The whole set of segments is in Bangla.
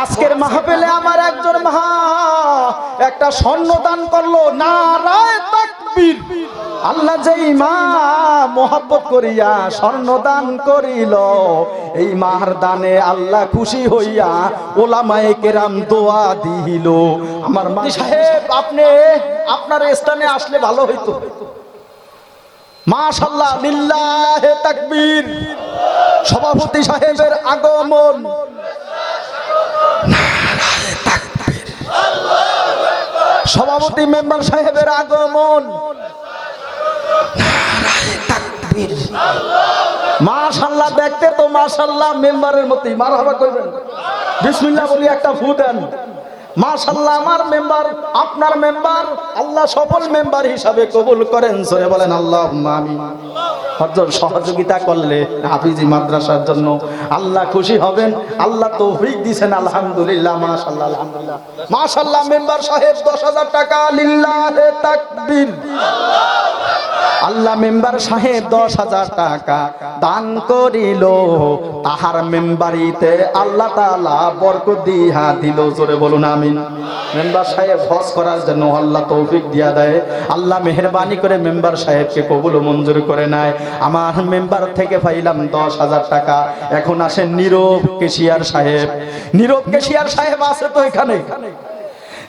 আজকের মাহফিলে আমার একজন মহা একটা স্বর্ণ দান করল, নারায় আল্লাহ যেই মা মোহাব্বত করিয়া স্বর্ণ দান করিল, এই মার দানে আল্লাহ খুশি হইয়া ওলামায়ে কেরাম দোয়া দিল আমার মা সাহেব, আপনি আপনার স্থানে আসলে ভালো হইতো। মাশাল্লাহ সভাপতি সাহেবের আগমন নারায়ে তাকবীর। সভাপতি মেম্বার সাহেবের আগমন। মাশাল্লাহ, দেখতে তো মাশাল্লাহ, মেম্বারের মতোই। মারহাবা করবেন। বিসমিল্লাহ বলি একটা ফু দেন। মাশাল্লাহ আমার মেম্বার, আপনার মেম্বার, আল্লাহ সফল মেম্বার হিসাবে কবুল করেন সরে বলেন আল্লাহ হজর সহযোগিতা করলে হাফিজি মাদ্রাসার জন্য আল্লাহ খুশি হবেন, আল্লাহ তৌফিক দিছেন, আলহামদুলিল্লাহ মাশাল্লাহ আলহামদুলিল্লাহ। মাশাল্লাহ মেম্বার সাহেব, দশ হাজার টাকা, লিল্লাহে মেম্বার সাহেব দশ হাজার টাকা দান করিল। তাহার মেম্বারিতে আল্লাহ তাআলা বরকত দিয়া দিল। জোরে বলুন, আমিন। মেম্বার সাহেব হজ করার জন্য আল্লাহ তৌফিক দিয়া দেয়। আল্লাহ মেহরবানি করে মেম্বার সাহেবকে কবুল মঞ্জুর করে নেয়। আমার মেম্বার থেকে পাইলাম দশ হাজার টাকা। এখন আসেন নীরব কেশিয়ার সাহেব। নীরব কেশিয়ার সাহেব আছে তো এখানে?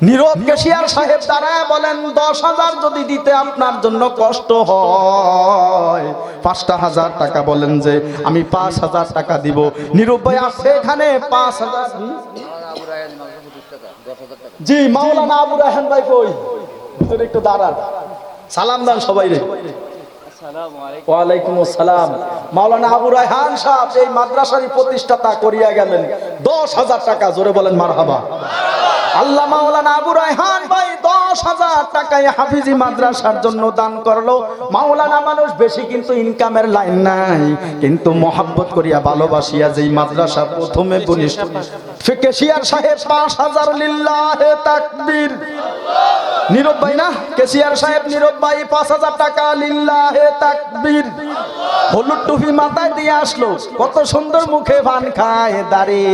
নীরব কেশিয়ার সাহেব দাঁড়ায় বলেন, দশ হাজার যদি দিতে আপনার জন্য কষ্ট হয়। পাঁচটা হাজার টাকা বলেন যে, আমি পাঁচ হাজার টাকা দিব। নীরব ভাই আছে এখানে, পাঁচ হাজার জি, মাওলানা আবু রাহান ভাই কই? ভিতরে একটু দাঁড়ান। সালাম দান সবাই রে। আসসালাম। মাওলানা রায়হান প্রতিষ্ঠাতা করিয়া গেলেন। দশ হাজার টাকা, জোরে বলেন মারহাবা। আল্লাহ মাওলানা আবু রায়হান ভাই দশ হাজার টাকায় হাফিজি মাদ্রাসার জন্য দান করল। মাওলানা মানুষ বেশি কিন্তু ইনকামের লাইন নাই। কিন্তু মহাব্বত করিয়া ভালোবাসিয়া যেই মাদ্রাসা প্রথমে কেশিয়ার পাঁচ হাজার না? কেসিয়ার সাহেব পাঁচ হাজার টাকা হলুদ টুপি দিয়ে আসলো। কত সুন্দর মুখে ভান খায় দাঁড়ি।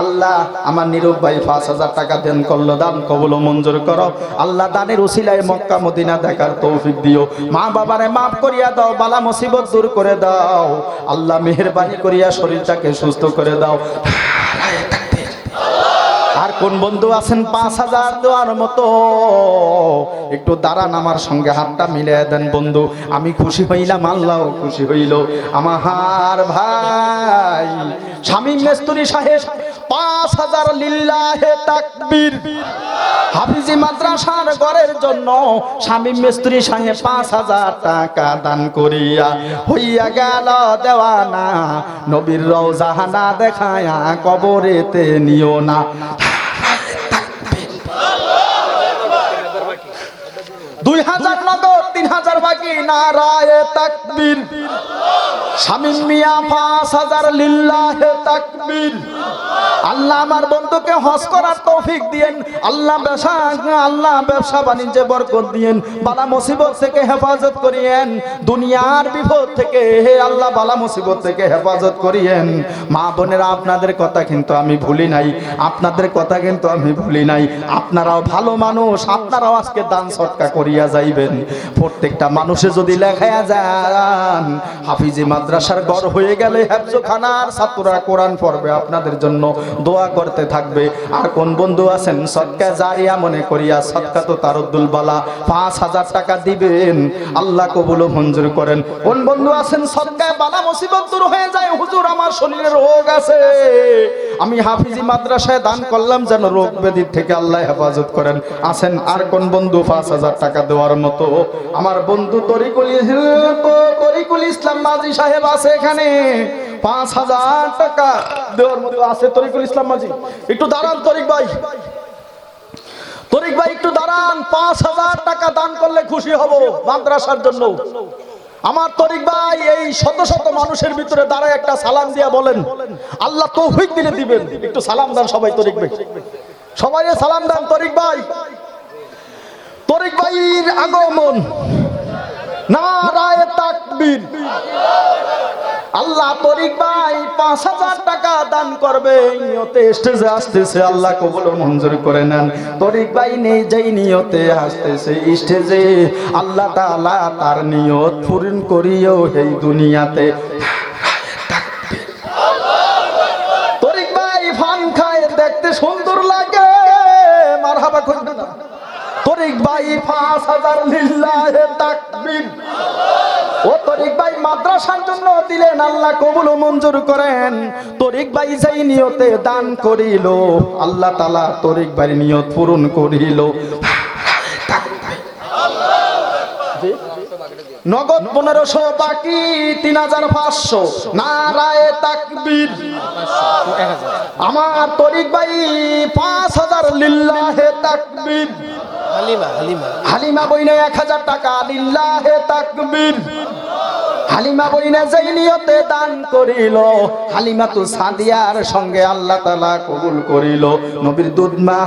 আল্লাহ, আমার নীরব ভাই পাঁচ হাজার টাকা দেন করল, দান কবল মঞ্জুর করো। আল্লাহ দানের উসিলায় মক্কা, মদিনা দেখার তৌফিক দিও। মা বাবারে মাফ করিয়া দাও, বালা মুসিবত দূর করে দাও। আল্লাহ মেহেরবানি করিয়া শরীরটাকে সুস্থ করে দাও। আর কোন বন্ধু আছেন? পাঁচ হাজার দেওয়ার মতো। একটু দাঁড়ান আমার সঙ্গে, হাতটা মিলে দেন বন্ধু। আমি খুশি হইলাম আল্লাহ খুশি হইল। আমার ভাই, স্বামী, মেস্তুরি, সাহেব পাঁচ হাজার লিল্লাহে তাকবীর। হাফিজি মাদ্রাসার ঘরের জন্য স্বামী মিস্ত্রি সাহেব পাঁচ হাজার টাকা দান করিয়া হইয়া গেল দেওয়ানা। নবীর রওজাহানা দেখায়া কবরেতে নিও না। দুই হাজার নগদ, তিন হাজার বাকি, নারায় তাকবীর। শামিম মিয়া পাঁচ হাজার লিল্লাহে তাকবীর। আল্লাহ আমার বন্ধুকে হজ করার তৌফিক দিয়েন। আল্লাহ ব্যবসা আল্লাহ ব্যবসা বাণিজ্যে বরকত দিয়েন। বালা মুসিবত থেকে হেফাজত করিয়েন। দুনিয়ার বিপদ থেকে হে আল্লাহ বালা মুসিবত থেকে হেফাজত করিয়েন। মা বোনেরা, আপনাদের কথা কিন্তু আমি ভুলি নাই। আপনাদের কথা কিন্তু আমি ভুলি নাই। আপনারাও ভালো মানুষ, আপনারাও আজকে দান সৎকা করিয়া যাইবেন। প্রত্যেকটা মানুষে যদি লেখায়া যান, হাফিজি মাদ্রাসার গড় হয়ে গেলে হেফজোখানার ছাত্ররা কোরআন পড়বে আপনাদের জন্য। দোয়া করতে থাকবে। আর কোন বন্ধু আছেন, সৎকা জারিয়া মনে করিয়া সৎকা তো তারুদ্দুল বালা। পাঁচ হাজার টাকা দিবেন, আল্লাহ কবুল মঞ্জুর করেন। কোন বন্ধু আছেন সৎকায় বালা মুসিবত দূর হয়ে যায়, হুজুর, আমার শরীরে রোগ আছে। আমি হাফিজি মাদ্রাসায় দান করলাম, যেন রোগ ব্যাধির থেকে আল্লাহ হেফাজত করেন। আছেন আর কোন বন্ধু, পাঁচ হাজার টাকা দেওয়ার মতো। আমার বন্ধু তরিকুল তরিকুল ইসলাম মাজি সাহেব আছে এখানে। পাঁচ হাজার টাকা দেওয়ার মতো আছে তরিকুল ইসলাম মাঝি। একটু দাঁড়ান তরিক ভাই। তরিক ভাই, একটু দাঁড়ান। পাঁচ হাজার টাকা দান করলে খুশি হব মাদ্রাসার জন্য। আমার তরিক ভাই, এই শত শত মানুষের ভিতরে দাঁড়ায় একটা সালাম দিয়া বলেন। আল্লাহ তৌফিক দিলে দিবেন। একটু সালাম দেন সবাই তরিক ভাই। সবাই সালাম দেন তরিক ভাই। তরিক ভাইয়ের আগমন। নারায় তাকবীর। আল্লাহ তরিক ভাই পাঁচ হাজার টাকা দান করবে। নিয়তে স্টেজে আসতেছে, আল্লাহ কবুল মঞ্জুর করে নেন। তরিক ভাই নেই, যেই নিয়তে আসতেছে স্টেজে, আল্লাহ তালা তার নিয়ত পূরণ করিও এই দুনিয়াতে। ভাই করেন। তরিক ভাই যেই নিয়তে দান করিল, আল্লাহ তালা তরিক ভাই নিয়ত পূরণ করিল। নগদ পনেরোশো, বাকি তিন হাজার পাঁচশো। নারায় তাকবীর। আমার তরিক ভাই পাঁচ হাজার লিল্লাহে তাকবীর। হালিমা বইনে এক হাজার টাকা, লিল্লাহে তাকবীর। হালিমা বইনে যেই নিয়তে দান করিল হালিমা তো সাদিয়ার সঙ্গে আল্লাহ তালা কবুল করিল। নবীর দুধ মা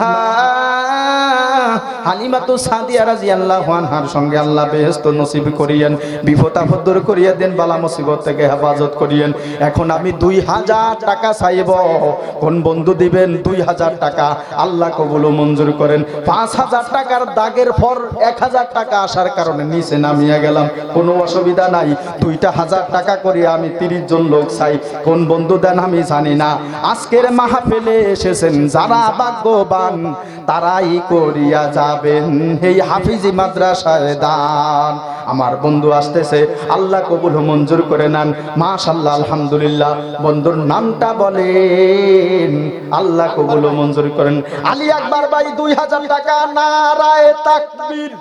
কোন নিচে নামিয়ে গেলাম। কোনো অসুবিধা নাই। দুইটা হাজার টাকা করে আমি তিরিশ জন লোক চাই। কোন বন্ধু দেন আমি জানি না। আজকের মাহফিলে এসেছেন যারা ভাগ্যবান, তারাই করিয়া যাবেন। এই হাফিজি মাদ্রাসায় দান। আমার বন্ধু আসতেছে, আল্লাহ কবুল মঞ্জুর করে নেন। মাশাল্লাহ আলহামদুলিল্লাহ। বন্ধুর নামটা বলেন। আল্লাহ কবুল মঞ্জুর করেন। আলী আকবর ভাই দুই হাজার টাকা, নারায় তাকবীর।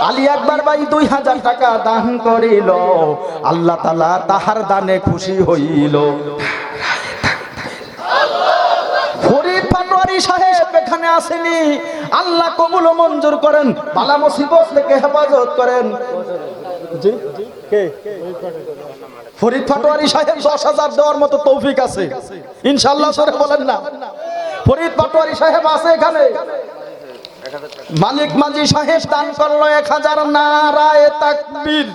আলী আকবর ভাই দুই হাজার টাকা দান করিল। আল্লাহ তালা তাহার দানে খুশি হইল। ফরিদ সাহেব এখানে আসেনি। আল্লাহ কবুল মঞ্জুর করেন। বালা মুসিবত থেকে হেফাজত করেন। ফরিদ পাটোয়ারি সাহেব দশ হাজার দেওয়ার মতো তৌফিক আছে। ইনশাল্লাহ সরে বলেন না। ফরিদ পাটোয়ারি সাহেব আছে এখানে। মালিক মাঝি সাহেব দান করল এক হাজার নারায় তাকবীর।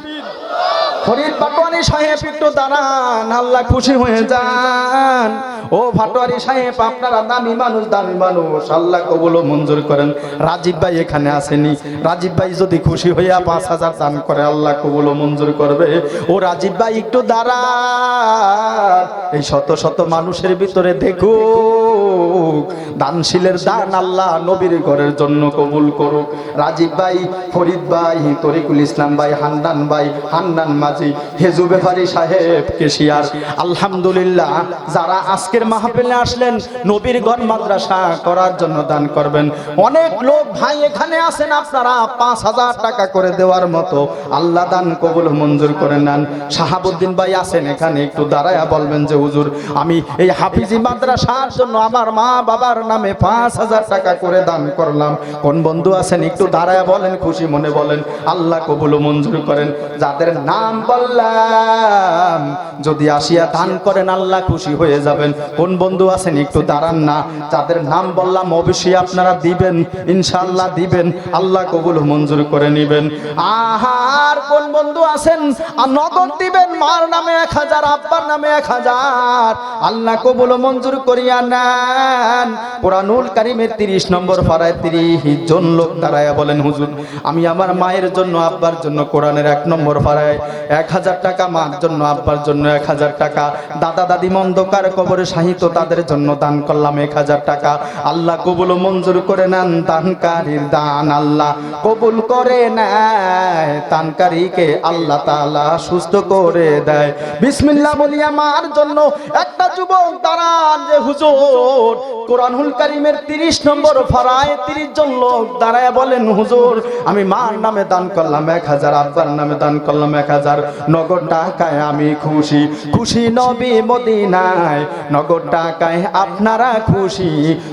ফরিদ পাটোয়ারি সাহেব একটু দাঁড়ান, আল্লাহ খুশি হয়ে যান। ও ভাটোয়ারি সাহেব, আপনারা দামি মানুষ দামি মানুষ, আল্লাহ কবুল মঞ্জুর করেন। রাজীব ভাই এখানে আসেনি। রাজীব ভাই যদি খুশি হইয়া পাঁচ হাজার দান করে, আল্লাহ কবুল মঞ্জুর করবে। ও রাজীব ভাই একটু দাঁড়ান। এই শত শত মানুষের ভিতরে দেখুক, দানশীলের দান আল্লাহ নবীর ঘরের জন্য কবুল করুক রাজীব ভাই, ফরিদ ভাই, তরিকুল ইসলাম ভাই, হান্নান ভাই, হান্নান মাঝি, হেজু বেফারি সাহেব, কেশিয়ার। আলহামদুলিল্লাহ, যারা আজকের মাহফিলে আসলেন, নবীর ঘর মাদ্রাসা করার জন্য দান করবেন। অনেক লোক ভাই, এখানে আছেন আপনারা, পাঁচ হাজার টাকা করে দেওয়ার মতো। আল্লাহ দান কবুল মঞ্জুর করে নেন। শাহাবুদ্দিন ভাই আছেন এখানে, একটু দাঁড়ায়া বলবেন যে, হুজুর, আমি এই হাফিজি মাদ্রাসার জন্য আমার মা বাবার নামে পাঁচ হাজার টাকা করে দান করলাম। কোন বন্ধু আছেন, একটু দাঁড়ায়া বলেন, খুশি মনে বলেন। আল্লাহ কবুল মঞ্জুর করেন। যাদের নাম বললাম, যদি আসিয়া দান করেন, আল্লাহ খুশি হয়ে যাবেন। কোন বন্ধু আছেন, একটু দাঁড়ান না। যাদের নাম বললাম, অবশ্যই আপনারা দিবেন, ইনশাআল্লাহ দিবেন। আল্লাহ কবুল মঞ্জুর করে নিবেন। আহার, কোন বন্ধু আছেন, আর নগদ দিবেন, মার নামে এক হাজার, আব্বার নামে এক হাজার। আল্লাহ কবুল মঞ্জুর করিয়া নেন। কোরআনুল কারিমের তিরিশ নম্বর ফারায় তিরিশ। জন লোক দাঁড়ায়া বলেন, হুজুর, আমি আমার মায়ের জন্য, আব্বার জন্য কোরআনের এক নম্বর ফারায় এক হাজার টাকা, মার জন্য, আব্বার জন্য এক হাজার টাকা, দাদা দাদি মন্দকার কবরে সাহিত্য তাদের জন্য দান করলাম এক হাজার টাকা। আল্লাহ কবুল মঞ্জুর করে নেন দানকারীর দান, আল্লাহ কবুল করে নেয় দানকারীকে আল্লাহ তাআলা সুস্থ করে দেয়। বিসমিল্লাহ বলি, আমার জন্য একটা যুবক দাঁড়ান যে, হুজুর, কোরআনুল কারিমের তিরিশ নম্বর ফারায় তিরিশ জন লোক দাঁড়ায় বলেন, হুজুর, আমি মার নামে দান করলাম, এক হাজার, আব্বার নামে দান করলাম, এক হাজার। নগদ টাকায় আমি খুশি খুশি নবী মদিনায়। নগদ টাকায় আপনারা খুশি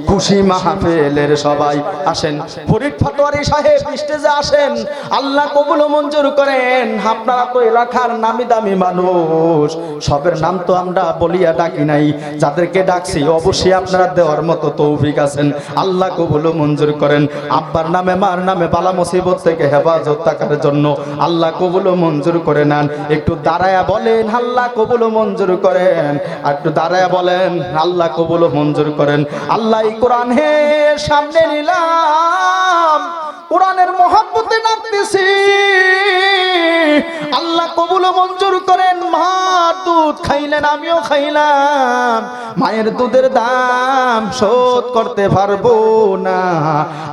খুশি মাহফিলের সবাই আসেন। ফরিদ ফাতোয়ারি সাহেব স্টেজে আসেন। আল্লাহ কবুল মঞ্জুর করেন। আপনারা তো এলাকার নামি দামি মানুষ। সবের নাম তো আমরা বলিয়া ডাকি নাই। যাদেরকে ডাকছি, অবশ্যই আপনারা দেওয়ার মতো তৌফিক আছেন। আল্লাহ কবুল মঞ্জুর করেন। আব্বার নামে, মার নামে বালা মুসিবত থেকে হেফাজত থাকার জন্য আল্লাহ কবুল মঞ্জুর করে নেন। একটু দাঁড়ায়া বলেন, আল্লাহ কবুল মঞ্জুর করেন। আর একটু দাঁড়ায়া বলেন, আল্লাহ কবুল মঞ্জুর করেন। আল্লাহ কোরআন হে সামনে নিলাম। কোরআনের মহাব্বতে ডাকতেছি আল্লাহ কবুল মঞ্জুর করেন। মা দুধ খাইলেন, আমিও খাইলাম। মায়ের দুধের দাম শোধ করতে পারব না।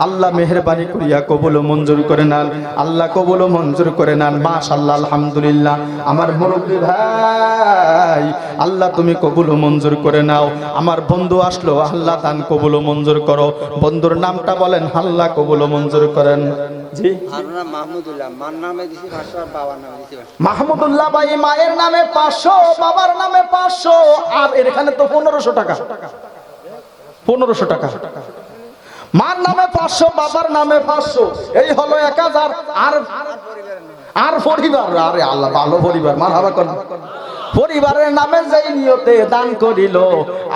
আল্লাহ মেহরবানি করিয়া কবুল মঞ্জুর করে নেন। আল্লাহ কবুল মঞ্জুর করে নেন। মাশাআল্লাহ, আলহামদুলিল্লাহ। আমার মুরব্বী ভাই, আল্লাহ তুমি কবুল মঞ্জুর করে নাও। আমার বন্ধু আসলো, আল্লাহ দান কবুল মঞ্জুর করো। বন্ধুর নামটা বলেন, আল্লাহ কবুল মঞ্জুর মঞ্জুর করেন। জি। মাহমুদুল্লাহ মার নামে দিছি পাঁচশো বাবার নামে পাঁচশো। ভাই মায়ের নামে পাঁচশো বাবার নামে পাঁচশো আর এখানে তো পনেরোশো টাকা। পনেরোশো টাকা। মার নামে পাঁচশো বাবার নামে পাঁচশো এই হলো এক হাজার। আর আর পরিবার আরে আল্লাহ ভালো পরিবার মার হাবা পরিবারের নামে যেই নিয়তে দান করিল,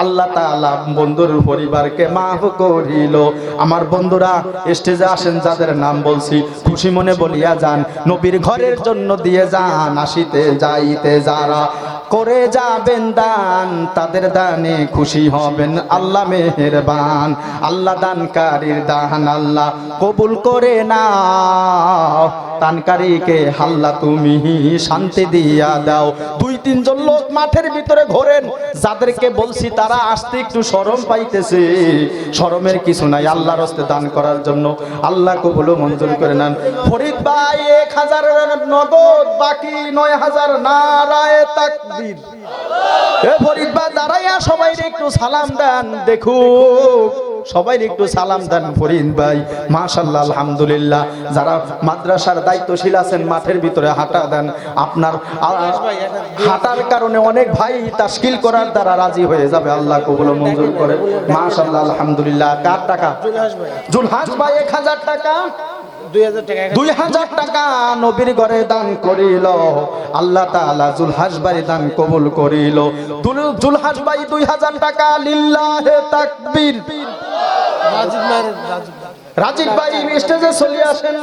আল্লাহ তাআলা বন্ধুর পরিবারকে মাফ করিল। আমার বন্ধুরা স্টেজে আসেন, যাদের নাম বলছি, খুশি মনে বলিয়া যান, নবীর ঘরের জন্য দিয়ে যান, আসিতে যাইতে যারা করে যাবেন দান, তাদের দানে খুশি হবেন, আল্লাহ মেহেরবান, আল্লাহ দানকারীর দান আল্লাহ কবুল করে নাও। দানকারীকে হাল্লা তুমি শান্তি দিয়া দাও। দুই, তিনজন লোক মাঠের ভিতরে ঘোরেন। যাদেরকে বলছি তারা আসতে একটু শরম পাইতেছে। শরমের কিছু নাই, আল্লাহর হস্তে দান করার জন্য। আল্লাহ কবুল ও মঞ্জুর করে নেন। ফরিদ ভাই, এক হাজার নগদ, বাকি নয় হাজার নারায় তাকবীর। এ ফরিদ ভাই, দাঁড়াইয়া সবাই একটু সালাম দেন, দেখুক। সবাই একটু সালাম দেন ফরিদ ভাই। মাশাল্লাহ আলহামদুলিল্লাহ। যারা মাদ্রাসার দায়িত্বশীল আছেন মাঠের ভিতরে হাঁটা দেন। আপনার হাঁটার কারণে অনেক ভাই তাস্কিল করার দ্বারা রাজি হয়ে যাবে। আল্লাহ কবুল মঞ্জুর করে। মাশাল্লাহ আলহামদুলিল্লাহ। কার টাকা? জুলহাস ভাই এক হাজার টাকা। দুই হাজার টাকা নবীর ঘরে দান করিল। আল্লাহ তাআলা জুলহাস ভাই দান কবুল করিল। জুলহাস ভাই দুই হাজার টাকা লিল্লাহে তাকবীর। রাজীব ভাই স্টেজে চলে আসেন।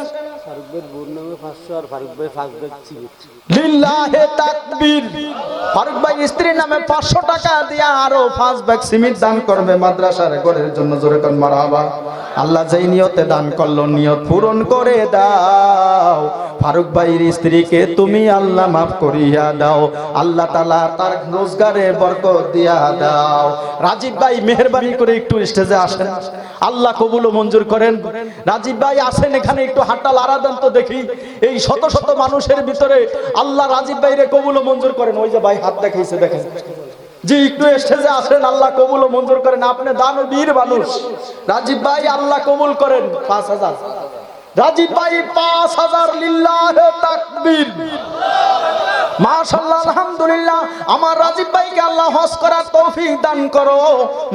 আল্লাহ যেই নিয়তে দান করল, নিয়ত পূরণ করে দাও। ফারুক ভাইয়ের স্ত্রীকে তুমি আল্লাহ মাফ করিয়া দাও। আল্লাহ তালা তার রোজগারে বরকত দিয়া দাও। রাজীব ভাই মেহরবানি করে একটু স্টেজে আসেন। আল্লাহ কবুল মঞ্জুর করেন। রাজীব ভাই আসেন এখানে একটু হাঁটা লারা দেন তো দেখি, এই শত শত মানুষের ভিতরে আল্লাহ রাজীব ভাইরে কবুল মঞ্জুর করেন। ওই যে ভাই হাত দেখাইছে, দেখেন। যে একটু স্টেজে আসেন, আল্লাহ কবুল মঞ্জুর করেন। আপনি দান বীর মানুষ। রাজীব ভাই আল্লাহ কবুল করেন, পাঁচ হাজার। রাজীব ভাই পাঁচ হাজার লিল্লাহ তাকবীর। মাশাআল্লাহ, আলহামদুলিল্লাহ, আমার রাজীব ভাইকে আল্লাহ হজ করার তৌফিক দান করো।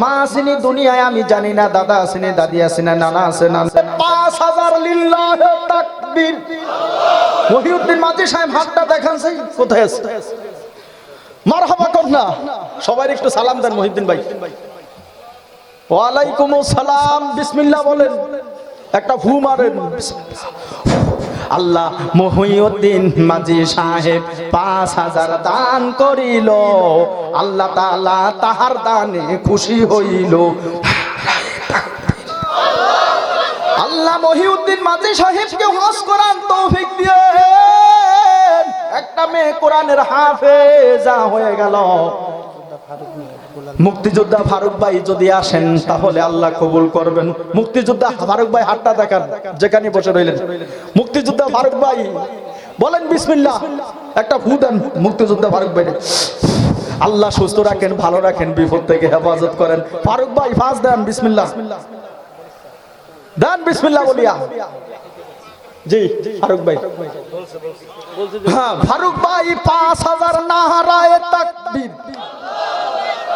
মা আসেনি দুনিয়ায়, আমি জানি না, দাদা আসেনি, দাদি আসেনি, নানা আছে না পাঁচ হাজার লিল্লাহ তাকবীর। মহিউদ্দিন মাঝি সাহেব, হাতটা দেখান সেই, কোথায় আছে? মারহাবা কর না। সবাই একটু সালাম দেন মহিউদ্দিন ভাই। ওয়ালাইকুম সালাম, বিসমিল্লাহ বলেন। একটা ফু মারেন। আল্লাহ মহিউদ্দিন মাঝি সাহেব পাঁচ হাজার দান করিল। আল্লাহ তালা তাহার দানে খুশি হইল। আল্লাহ মহিউদ্দিন মাঝি সাহেবকে হজ করার তৌফিক দিয়ে একটা মেয়ে কোরআনের হাফেজা হয়ে গেল। মুক্তিযোদ্ধা ফারুক ভাই যদি আসেন, তাহলে আল্লাহ কবুল করবেন। মুক্তিযোদ্ধা ফারুক ভাই হাতটা দেখান, যেখানে বসে রইলেন। মুক্তিযোদ্ধা ফারুক ভাই বলেন, বিসমিল্লাহ। একটা ফু দেন মুক্তিযোদ্ধা ফারুক ভাই আল্লাহ সুস্থ রাখেন, ভালো রাখেন, বিপদ থেকে হেফাজত করেন। ফারুক ভাই ফাঁস দেন, বিসমিল্লাহ। দেন বিসমিল্লাহ বলিয়া। জি, ফারুক ভাই। হ্যাঁ ফারুক ভাই পাঁচ হাজার নাহারায় তাকবীর।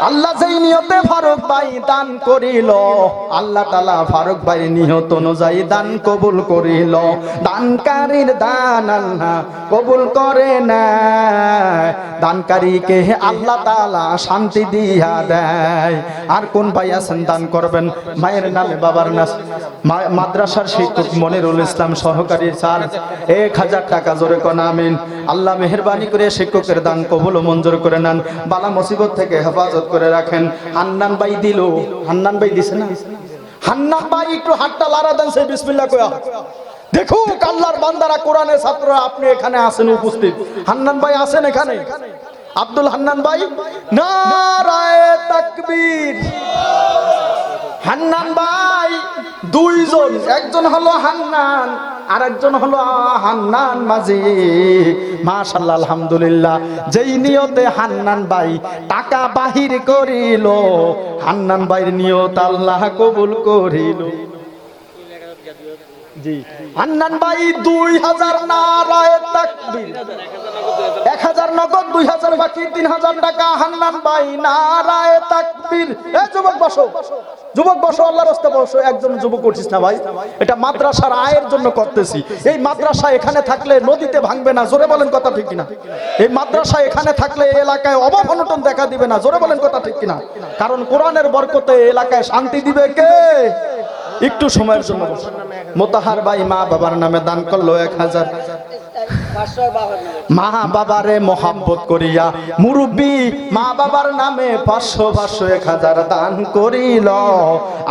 আল্লাহ যেই নিয়তে ফারুক ভাই দান করিল, আল্লাহ তালা ফারুক ভাই নিয়ত অনুযায়ী দান কবুল করিল। দানকারীর দান আল্লাহ কবুল করে না দানকারীকে আল্লাহ তালা শান্তি দিয়া দেয়। আর কোন ভাই আছেন, দান করবেন? মায়ের নামে বাবার নাম। মাদ্রাসার শিক্ষক মনিরুল ইসলাম সহকারী স্যার, এক হাজার টাকা জোরে কোন, আমিন। আল্লাহ মেহরবানি করে শিক্ষকের দান কবুল মঞ্জুর করে নেন। বালা মুসিবত থেকে হেফাজত করে রাখেন। হান্নান ভাই দিল। হান্নান ভাই দিছে না? হান্নান ভাই একটু হাতটা লারা দেন, সেই বিসমিল্লাহ কয়া। দেখুক আল্লাহর বান্দারা, কোরআনের ছাত্ররা আপনি এখানে আছেন উপস্থিত। হান্নান ভাই আছেন এখানে? আব্দুল হান্নান ভাই নারায়ে তাকবীর। হান্নান ভাই দুইজন, একজন হলো হান্নান আর একজন হলো হান্নান মাঝি মাশাল্লাহ আলহামদুলিল্লাহ। যেই নিয়তে হান্নান ভাই টাকা বাহির করিল, হান্নান ভাইয়ের নিয়ত আল্লাহ কবুল করিল। জি। হান্নান ভাই দুই হাজার নারায় তাকবীর। এক হাজার নগদ, দুই হাজার বাকি, তিন হাজার টাকা। হান্নান নারায় যুবক বসো। যুবক বসো রাস্তা বসো। একজন যুবক উঠিস না ভাই। এটা মাদ্রাসার আয়ের জন্য করতেছি। এই মাদ্রাসা এখানে থাকলে নদীতে ভাঙবে না। জোরে বলেন কথা ঠিক কিনা? এই মাদ্রাসা এখানে থাকলে এলাকায় অভাব অনটন দেখা দিবে না। জোরে বলেন কথা ঠিক কিনা? কারণ কোরআনের বরকতে এলাকায় শান্তি দিবে কে? একটু সময়ের জন্য। মোতাহার ভাই মা বাবার নামে দান করল এক হাজার পাঁচশো আর বাবার নামে মা বাবারে মোহাব্বত করিয়া মুরব্বী মা বাবার নামে পাঁচশো পাঁচশো এক হাজার দান করিল।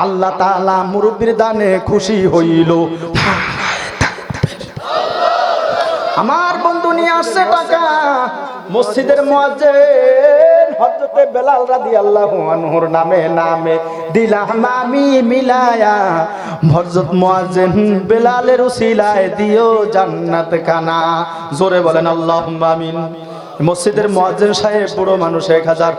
আল্লাহ তালা মুরব্বীর দানে খুশি হইল। আমার বন্ধু নিয়ে আসছে টাকা। মসজিদের মুয়াজ্জিন হযরতে বেলাল রাদিয়াল্লাহু আনহুর নামে নামে দিলাম আমি মিলায়া। হযরত মুয়াজ্জিন বেলালের উসিলায় দিও জান্নাত খানা জোরে বলেন, আল্লাহুম্মা আমিন। মসজিদের মুয়াজ্জিন সাহেব পুরো মানুষ এক হাজার।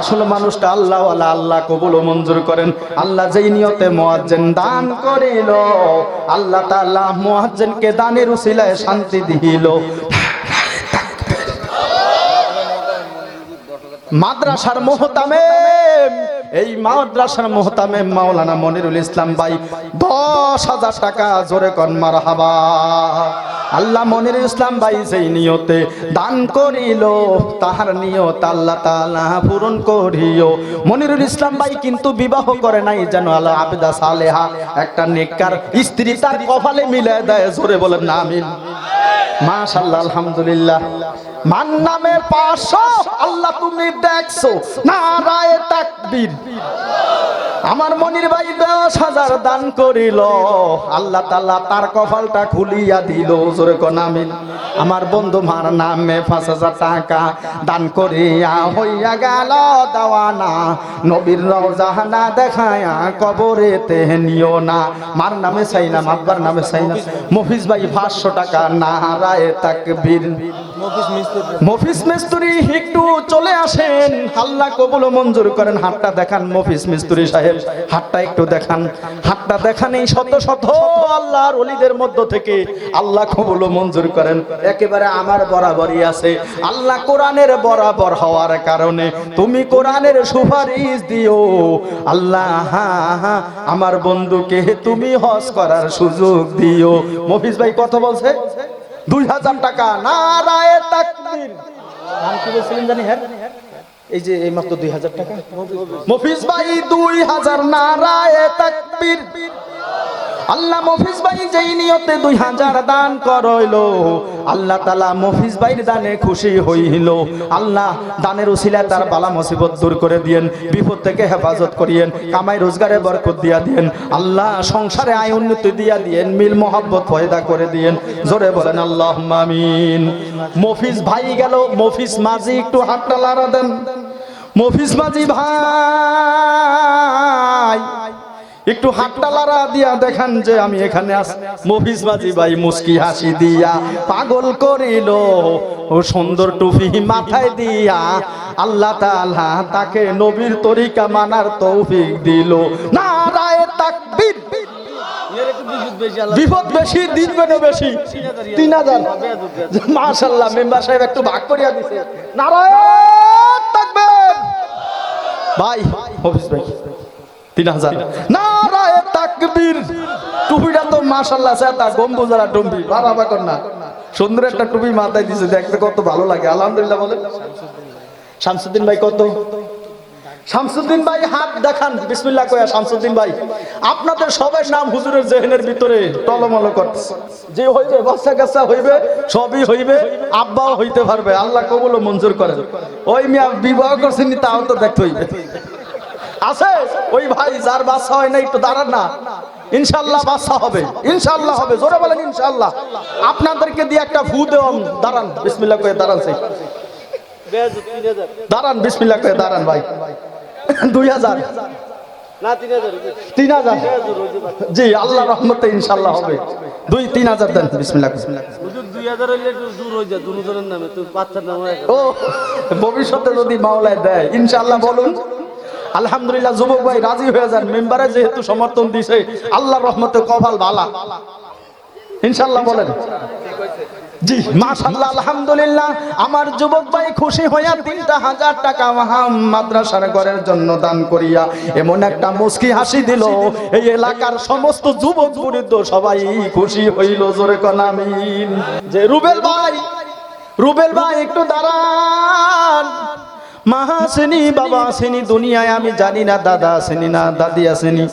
আসলে মানুষটা আল্লাহ আল্লাহ কবুল ও মঞ্জুর করেন। আল্লাহ যেই নিয়তে মুয়াজ্জিন দান করিল, আল্লাহ তাআলা মুয়াজ্জিনকে দানের উসিলায় শান্তি দিল। মাদ্রাসার মোহতামে এই মাদ্রাসার মোহতামে মাওলানা মনিরুল ইসলাম ভাই, দশ হাজার টাকা জোরে কন মারহাবা। আল্লাহ মনিরুল ইসলাম ভাই সেই নিয়তে দান করিল, তাহার নিয়ত আল্লাহ তাআলা পূরণ করিও। মনিরুল ইসলাম ভাই কিন্তু বিবাহ করে নাই যেন আল্লাহ আবেদা সালেহা একটা নেককার স্ত্রী তার কপালে মিলে দেয়, জোরে বলেন না, আমিন। মাশাল্লাহ আলহামদুলিল্লাহ। মান নামের পাশ আল্লাহ তুমি দেখছ। নারায় তাকবীর। আমার মনির ভাই দশ হাজার দান করিল। আল্লাহ তাল্লাহ তার কপালটা খুলিয়া দিল। জোরে আমার বন্ধু মার নামে পাঁচ হাজার টাকা দান করিয়া হইয়া গেল দেওয়ানা। নবীর রওজাহানা দেখায়া কবরেতে নিও না। মার নামে চাইলাম আব্বার নামে চাইলাম মফিজ ভাই পাঁচশো টাকা, নারায় তাকবীর। মফিস মিস্ত্রি একটু চলে আসেন। আল্লাহ কবুল মঞ্জুর করেন। হাতটা দেখান মফিস মিস্ত্রি সাহেব। হাতটা একটু দেখান। হাতটা দেখান এই শত শত আল্লাহর অলিদের মধ্য থেকে আল্লাহ কবুল মঞ্জুর করেন। একেবারে আমার বরাবরই আছে। আল্লাহ কোরআনের বরাবর হওয়ার কারণে তুমি কোরআনের সুপারিশ দিও। আল্লাহ হা, হা, আমার বন্ধুকে তুমি হজ করার সুযোগ দিও। মফিস ভাই কত বলছে? দুই হাজার টাকা। নারায় তাকবীর। নাম কি বলছিলেন জানি হ্যাঁ? এই যে এই মাত্র দুই হাজার টাকা? মফিজ ভাই দুই হাজার নারায় তাকবীর। আল্লাহ মফিজ ভাই যেই নিয়তে দুই হাজার দান করইল, আল্লাহ তালা মফিজ ভাইয়ের দানে খুশি হইল। আল্লাহ দানের উসিলা তার বালা মুসিবত দূর করে দিয়েন, বিপদ থেকে হেফাজত করিয়েন, কামাই রোজগারে বরকত দিয়া দিয়েন, আল্লাহ সংসারে আয় উন্নতি দিয়া দিয়েন, মিল মোহাব্বত পয়দা করে দিয়েন। জোরে বলেন আল্লাহ মামিন মফিজ ভাই গেল, মফিজ মাঝি একটু হাতটা লাড়া দেন। মফিজ মাঝি ভাই একটু হাতটা লারা দিয়া দেখান যে আমি এখানে আস মফিজ বাজি ভাই মুস্কি হাসি দিয়া পাগল করিল, ও সুন্দর টুপি মাথায় দিয়া আল্লাহ তাআলা তাকে নবীর তরিকা মানার তৌফিক দিল। নারায়ে তাকবীর। বিপদ তিন তিন হাজার। নারায় তাকবীর টুপিটা তো মাশাল্লাহ সেটা গম্বুজারা টুপি বাবা কর না। সুন্দর একটা টুপি মাথায় দিছে, দেখতে কত ভালো লাগে। আলহামদুলিল্লাহ বলেন। শামসুদ্দিন ভাই কত? শামসুদ্দিন ভাই, হাত দেখান। বিসমিল্লাহ কয়া, শামসুদ্দিন ভাই। আপনাদের সবার নাম হুজুরের জেহেনের ভিতরে টলমল করতেছে। যে হইবে, বাচ্চা কাচ্চা হইবে, সবই হইবে, আব্বাও হইতে পারবে। আল্লাহ কবুল মঞ্জুর করেন। ওই মিয়া বিবাহ করছেন তাও তো দেখতে হইবে। আছে? ওই ভাই যার বাচ্চা হয় না একটু দাঁড়ান না। ইনশাল্লাহ বাচ্চা হবে। ইনশাল্লাহ হবে। জোরে বলেন ইনশাল্লাহ। আপনাদেরকে দিয়ে একটা ফু দেওয়াম। দাঁড়ান বিসমিল্লাহ করে দাঁড়ান সেই। দাঁড়ান বিসমিল্লাহ করে দাঁড়ান ভাই। দুই হাজার। তিন হাজার। জি আল্লাহ রহমতে ইনশাল্লাহ হবে। দুই তিন হাজার দেন বিসমিল্লাহ ও ভবিষ্যতে যদি মাওলায় দেয় ইনশাল্লাহ বলুন। আলহামদুলিল্লাহ, যুবক ভাই রাজি হয়ে যান। মেম্বারে যেহেতু সমর্থন দিছে আল্লাহ রহমতে কপাল ভালা ইনশাল্লাহ বলেন। জি মাশাল্লাহ আলহামদুলিল্লাহ। আমার যুবক ভাই খুশি হইয়া তিনটা হাজার টাকা মাহাম মাদ্রাসার ঘরের জন্য দান করিয়া এমন একটা মুস্কি হাসি দিল। এই এলাকার সমস্ত যুবক বৃদ্ধ সবাই খুশি হইল, জোরে কনামিন যে রুবেল ভাই রুবেল ভাই, একটু দাঁড়ান। মা আসেনি, বাবা আসেনি, দুনিয়ায় আমি জানি না, দাদা আসেনি না, দাদি আসেনি।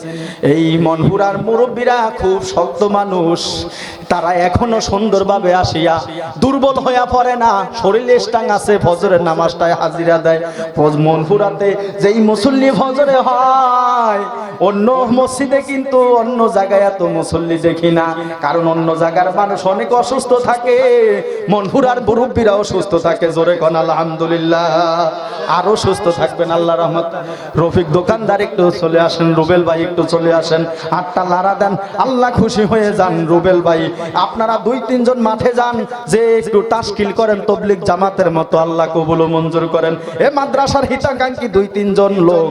এই মনপুরার মুরব্বীরা খুব শক্ত মানুষ, তারা এখনও সুন্দরভাবে আসিয়া দুর্বল হইয়া পড়ে না, শরীরে স্টাং আছে, ফজরের নামাজটায় হাজিরা দেয়। মনপুরাতে যেই মুসল্লি ফজরে হয়, অন্য মসজিদে কিন্তু অন্য জায়গায় এত মুসল্লি দেখি না, কারণ অন্য জায়গার মানুষ অনেক অসুস্থ থাকে। মনপুরার মুরব্বীরাও সুস্থ থাকে, জোরে কন, আলহামদুলিল্লাহ। আরও সুস্থ থাকবেন, আল্লাহ রহমত। রফিক দোকানদার একটু চলে আসেন, রুবেল ভাই একটু চলে আসেন। আটটা লারা দেন, আল্লাহ খুশি হয়ে যান, রুবেল ভাই। আপনারা দুই, তিনজন মাঠে যান, যে একটু টাস্কিল করেন তবলিক জামাতের মতো, আল্লাহ কবুল মঞ্জুর করেন। এ মাদ্রাসার হিতাকাঙ্ক্ষী দুই, তিনজন লোক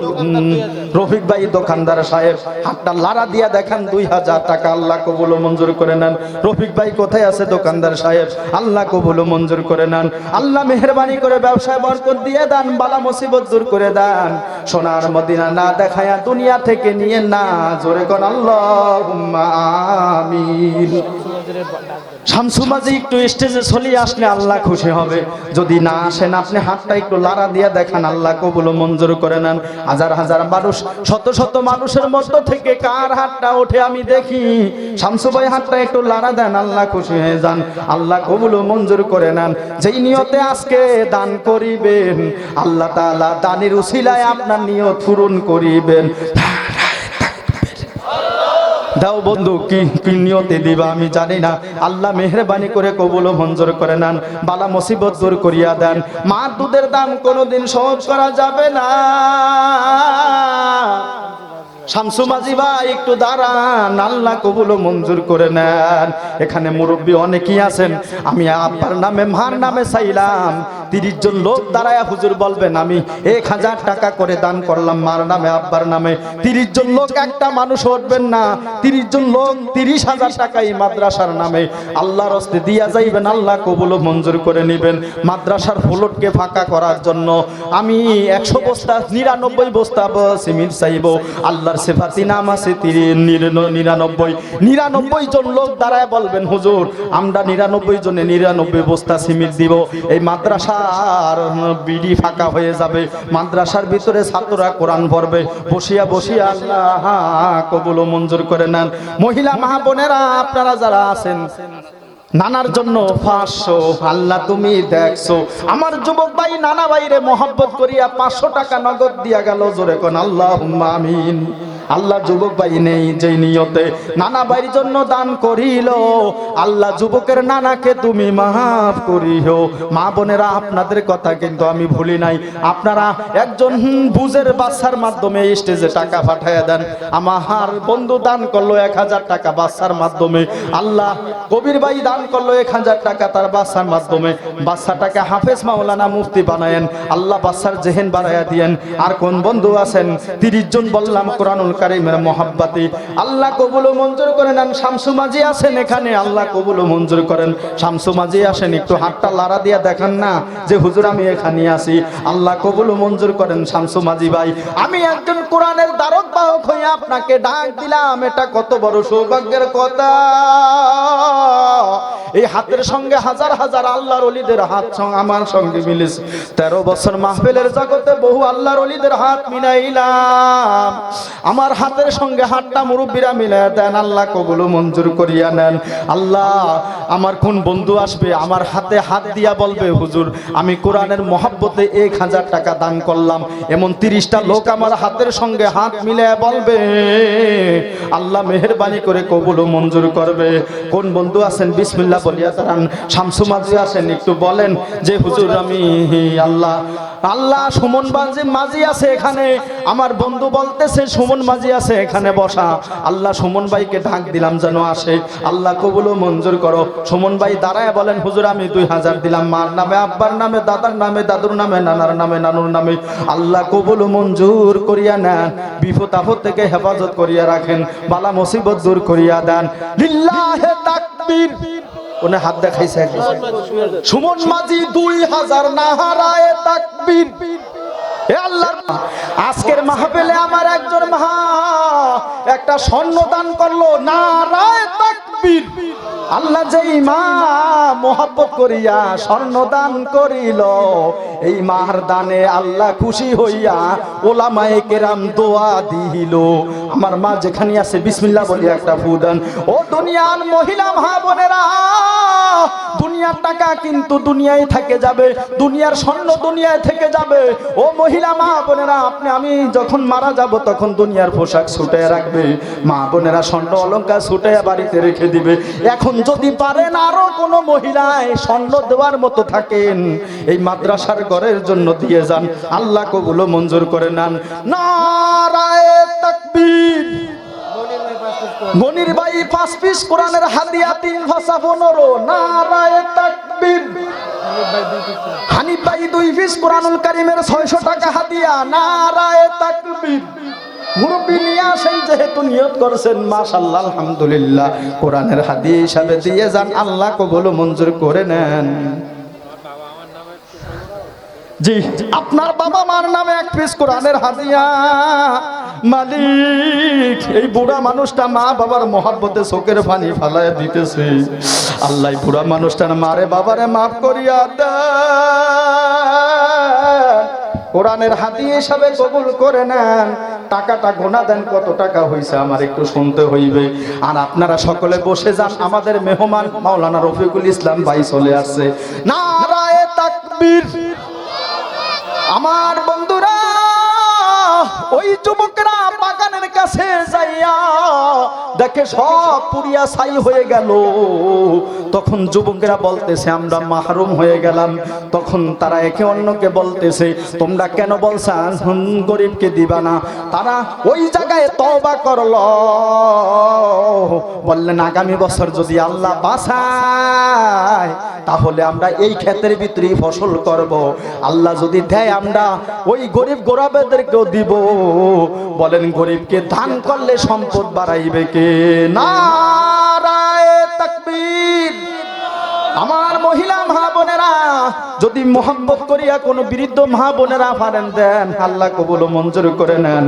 রফিক ভাই দোকানদার সাহেব। হাতটা লারা দিয়া দেখান, দুই হাজার টাকা আল্লাহ কবুল মঞ্জুর করে নেন। রফিক ভাই কোথায় আছে দোকানদার সাহেব? আল্লাহ কবুল মঞ্জুর করে নেন। আল্লাহ মেহরবানি করে ব্যবসায় বরকত দিয়ে দেন বালা মুসিবত দূর করে দেন। সোনার মদিনা না দেখায়া দুনিয়া থেকে নিয়ে না, জোরে কন আল্লাহ আমিন। শামসু মাঝি একটু স্টেজে চলে আসলে আল্লাহ খুশি হবে। যদি না আসেন, আপনি হাতটা একটু লারা দিয়ে দেখান, আল্লাহ কবুল মঞ্জুর করে নেন। হাজার হাজার মানুষ, শত শত মানুষের মধ্য থেকে কার হাতটা ওঠে আমি দেখি। শামসু ভাই হাতটা একটু লারা দেন, আল্লাহ খুশি হয়ে যান। আল্লাহ কবুল মঞ্জুর করে নেন। যেই নিয়তে আজকে দান করিবেন, আল্লাহ তাআলা দানের উসিলায় আপনার নিয়ত পূরণ করিবেন। দাও বন্ধু, কি কি নিয়তে দিবা আমি জানি না। আল্লাহ মেহরবানি করে কবুল মঞ্জুর করে নেন। বালা মুসিবত দূর করিয়া দেন। মার দুধের দাম কোনোদিন সহজ করা যাবে না। শামসু মাঝি ভাই, একটু দাঁড়ান, আল্লাহ মঞ্জুর করে নেন। এখানে মুরব্বী অনেকেই আছেন। আমি আব্বার নামে, মার নামে চাইলাম। তিরিশ জন লোক দাঁড়ায় হুজুর বলবেন, আমি এক হাজার টাকা করে দান করলাম মার নামে, আব্বার নামে। তিরিশ জন লোক, একটা মানুষ উঠবেন না। তিরিশ জন লোক, তিরিশ হাজার টাকা এই মাদ্রাসার নামে। আল্লাহর হস্তে দিয়া যাইবেন, আল্লাহ কবুল মঞ্জুর করে নিবেন। মাদ্রাসার ফলটকে ফাঁকা করার জন্য আমি একশো বস্তা, নিরানব্বই বস্তা সিমেন্ট চাইব। আল্লাহর সেফাতি নাম আছে নিরানব্বই। নিরানব্বই জন লোক দাঁড়ায় বলবেন, হুজুর, আমরা নিরানব্বই জনে নিরানব্বই বস্তা সিমেন্ট দিব। এই মাদ্রাসার বিডি ফাঁকা হয়ে যাবে। মাদ্রাসার ভিতরে ছাত্ররা কোরআন পড়বে। বসিয়া বসিয়া আল্লাহ কবুল মঞ্জুর করে নেন। মহিলা, মা, বোনেরা, আপনারা যারা আছেন নানার জন্য পাঁচশো। আল্লাহ তুমি দেখছ। আমার যুবক ভাই, নানা ভাইরে মোহাব্বত করিয়া পাঁচশো টাকা নগদ দিয়া গেল। জোরে কোন আল্লাহ আমিন। আল্লাহ যুবক ভাই নেই যে নিয়তে নানা ভাইয়ের জন্য দান করিল, আল্লাহ যুবকের নানাকে তুমি মাফ করিও। মা বোনেরা, আপনাদের কথা কিন্তু আমি ভুলি নাই। আপনারা একজন বুঝের বাচ্চার মাধ্যমে স্টেজে টাকা পাঠাইয়া দেন। আমার বন্ধু দান করল এক হাজার টাকা বাচ্চার মাধ্যমে। আল্লাহ কবির ভাই দান করল এক হাজার টাকা তার বাচ্চার মাধ্যমে। বাচ্চাটাকে হাফেজ মাওলানা মুফতি বানায়েন। আল্লাহ বাচ্চার জেহেন বাড়াইয়া দিয়েন। আর কোন বন্ধু আছেন? তিরিশ জন বললাম কোরআনুল কারিমের মহাব্বাতে। আল্লাহ কবুল মঞ্জুর করে নেন শামসু মাঝি আছেন এখানে। আল্লাহ কবুল মঞ্জুর করেন। শামসু মাঝি আসেন। একটু হাতটা লাড়া দিয়া দেখান না যে, হুজুর, আমি এখানে আছি। আল্লাহ কবুল মঞ্জুর করেন শামসু মাঝি ভাই। আমি একজন কোরআনের দ্বারক বাহক হয়ে আপনাকে ডাক দিলাম। এটা কত বড় সৌভাগ্যের কথা। এই হাতের সঙ্গে হাজার হাজার আল্লাহর অলিদের হাত আমার সঙ্গে মিলেছে তেরো বছর মাহফিলের জগতে বহু আল্লাহর অলিদের হাত মিলাইলাম। আমার হাতের সঙ্গে হাতটা মুরব্বীরা মিলাই দেন, আল্লাহ কবুল মঞ্জুর করিয়া নেন। আল্লাহ, আমার কোন বন্ধু আসবে, আমার হাতে হাত দিয়া বলবে, হুজুর, আমি কোরআনের মহাব্বতে এক হাজার টাকা দান করলাম। এমন তিরিশটা লোক আমার হাতের সঙ্গে হাত মিলে বলবে। আল্লাহ মেহরবানি করে কবুল মঞ্জুর করবে। কোন বন্ধু আছেন? বিসমিল্লাহ বলিয়া তারান শামসু মাঝি আছেন, একটু বলেন যে, হুজুর, আমি আল্লাহ আল্লাহ সুমন মাঝি মাঝি আছে এখানে। আমার বন্ধু বলতেছে, সুমন মাঝি আছে, এখানে বসা। আল্লাহ সুমন ভাইকে ডাক দিলাম যেন আসে। আল্লাহ কবুল মঞ্জুর করো। সুমন ভাই দাঁড়ায় বলেন, হুজুর, আমি দুই হাজার দিলাম। মার নামে, আব্বার নামে, দাদার নামে, দাদুর নামে, নানার নামে, নানুর নামে। আল্লাহ কবুল মঞ্জুর করিয়া নেন। বিপদ আপদ থেকে হেফাজত করিয়া রাখেন। বালা মুসিবত দূর করিয়া দেন। ওনে হাত দেখাইছে সুমন মাঝি দুই হাজার নাহারায় তাকবীর। আজকের মাহফিলে আমার একজন মহা, একটা স্বর্ণ দান করল, নারায় আল্লাহ যেই মা মোহাব্বত করিয়া স্বর্ণ দান করিল, এই মার দানে আল্লাহ খুশি হইয়া ওলামায়ে কেরাম দোয়া দিল আমার মা যেখানে আছে, বিসমিল্লাহ বলি একটা ফুদান ও দুনিয়ার মহিলা মা বোনেরা দুনিয়ার টাকা কিন্তু দুনিয়ায় থেকে যাবে, দুনিয়ার স্বর্ণ দুনিয়ায় থেকে যাবে। ও মহিলা, মা বোনেরা, আপনি, আমি যখন মারা যাব তখন দুনিয়ার পোশাক ছুটে রাখবে, মা বোনেরা স্বর্ণ অলঙ্কার ছুটে বাড়িতে রেখে দিবে। এখন যদি পারেন আরও কোনো মহিলায় স্বর্ণ দেওয়ার মতো থাকেন, এই মাদ্রাসার ঘরের জন্য দিয়ে যান, আল্লাহ কবুলো মঞ্জুর করে নেন। নারায় মনির ভাই, পাঁচ পিস কোরআনের হাদিয়া, তিন ভাষা, পনেরো। নারায় তাকবীর। হানিফ ভাই, দুই পিস কোরআনুল কারিমের ছয়শো টাকা হাদিয়া। নারায় তাকবীর। মুরব্বী নিয়ে আসেন, যেহেতু নিয়ত করেছেন মাশাল্লাহ আলহামদুলিল্লাহ। কোরআনের হাদিয়া হিসাবে দিয়ে যান, আল্লাহ কবুল মঞ্জুর করে নেন। জি। আপনার বাবা মার নামে এক পিস কোরআনের হাদিয়া। মালিক, এই বুড়া মানুষটা মা বাবার মহাব্বতে চোখের পানি ফালায় দিতেছে। আল্লাহ বুড়া মানুষটার মারে বাবারে মাফ করিয়া দেন কোরআনের হাতি হিসাবে কবুল করে নেন। টাকাটা গোনা দেন, কত টাকা হয়েছে আমার একটু শুনতে হইবে। আর আপনারা সকলে বসে যান, আমাদের মেহমান মাওলানা রফিকুল ইসলাম ভাই চলে আসছে। নারায়ে তাকবীর। আমার বন্ধুরা ওই যুবকরা বাগানের কাছে যাইয়া দেখে সব পুরিয়া ছাই হয়ে গেল। তখন যুবকেরা বলতেছে, আমরা মাহরুম হয়ে গেলাম। তখন তারা একে অন্যকে বলতেছে, তোমরা কেন বলছা গরিবকে দিবা না? তারা ওই জায়গায় তবা করল। বললেন, আগামী বছর যদি আল্লাহ বাসায় তাহলে আমরা এই ক্ষেতের ভিতরেই ফসল করব। আল্লাহ যদি দেয়, আমরা ওই গরিব গোরাবেদেরকেও দিব। বলেন, গরিবকে দান করলে সম্পদ বাড়াইবে কে? তাকবীর। আমার মহিলা মা বোনেরা, যদি মোহাম্মত করিয়া কোনো বৃদ্ধ মা বোনেরা পারেন দেন, আল্লাহ কবুল মঞ্জুর করে নেন।